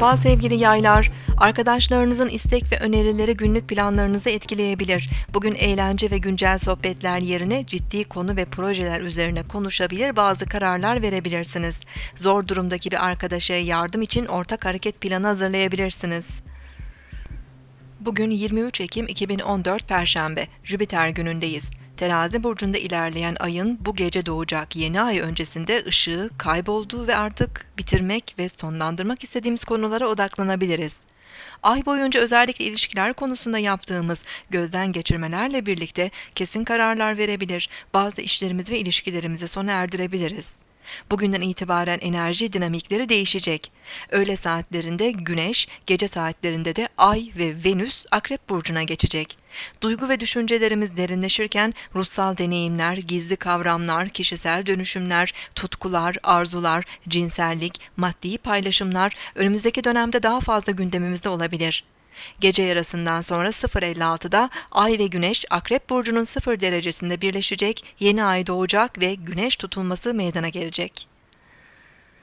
Merhaba sevgili yaylar. Arkadaşlarınızın istek ve önerileri günlük planlarınızı etkileyebilir. Bugün eğlence ve güncel sohbetler yerine ciddi konu ve projeler üzerine konuşabilir, bazı kararlar verebilirsiniz. Zor durumdaki bir arkadaşa yardım için ortak hareket planı hazırlayabilirsiniz. Bugün 23 Ekim 2014 Perşembe, Jüpiter günündeyiz. Terazi burcunda ilerleyen ayın bu gece doğacak yeni ay öncesinde ışığı kaybolduğu ve artık bitirmek ve sonlandırmak istediğimiz konulara odaklanabiliriz. Ay boyunca özellikle ilişkiler konusunda yaptığımız gözden geçirmelerle birlikte kesin kararlar verebilir, bazı işlerimizi ve ilişkilerimizi sona erdirebiliriz. Bugünden itibaren enerji dinamikleri değişecek. Öğle saatlerinde Güneş, gece saatlerinde de Ay ve Venüs Akrep burcuna geçecek. Duygu ve düşüncelerimiz derinleşirken ruhsal deneyimler, gizli kavramlar, kişisel dönüşümler, tutkular, arzular, cinsellik, maddi paylaşımlar önümüzdeki dönemde daha fazla gündemimizde olabilir. Gece yarısından sonra 0.56'da Ay ve Güneş Akrep Burcu'nun 0 derecesinde birleşecek, yeni ay doğacak ve Güneş tutulması meydana gelecek.